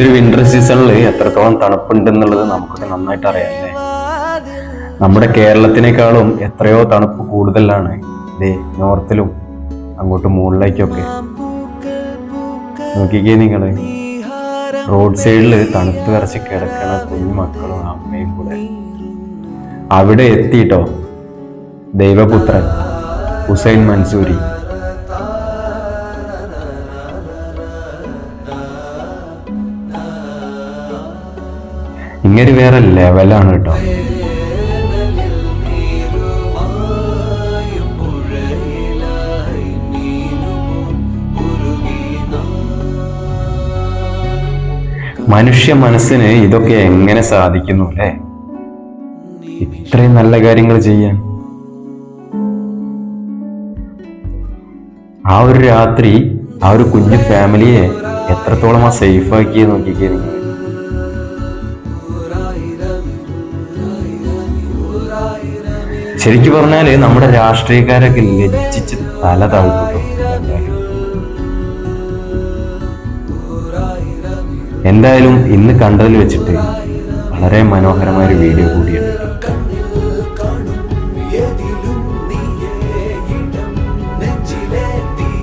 ഒരു വിന്റർ സീസണിൽ എത്രത്തോളം തണുപ്പുണ്ടെന്നുള്ളത് നമുക്കൊക്കെ നന്നായിട്ട് അറിയാം അല്ലേ? നമ്മുടെ കേരളത്തിനേക്കാളും എത്രയോ തണുപ്പ് കൂടുതലാണ്. ഇതേ നോർത്തിലും അങ്ങോട്ട് മുകളിലേക്കൊക്കെ. നോക്കിക്കേ നിങ്ങൾ. റോഡ് സൈഡിൽ തണുത്ത് വിറച്ച് കിടക്കണ കുഞ്ഞു മക്കളും അമ്മയും കൂടെ. അവിടെ എത്തിയിട്ടോ ദൈവപുത്രൻ ഹുസൈൻ മൻസൂരി. ഇങ്ങനെ വേറെ ലെവലാണ് കേട്ടോ മനുഷ്യ മനസ്സിന് ഇതൊക്കെ എങ്ങനെ സാധിക്കുന്നു അല്ലേ ഇത്രയും നല്ല കാര്യങ്ങൾ ചെയ്യാൻ. ആ ഒരു രാത്രി ആ ഒരു കുഞ്ഞു ഫാമിലിയെ എത്രത്തോളം ആ സേഫ് ആക്കിയെ നോക്കിക്കേ ശരിക്കു പറഞ്ഞാൽ നമ്മുടെ രാഷ്ട്രീയക്കാരൊക്കെ ലജ്ജിച്ച് തല താഴ്ത്തു എന്തായാലും ഇന്ന് കണ്ടതിൽ വെച്ചിട്ട് വളരെ മനോഹരമായ ഒരു വീഡിയോ കൂടിയാണ്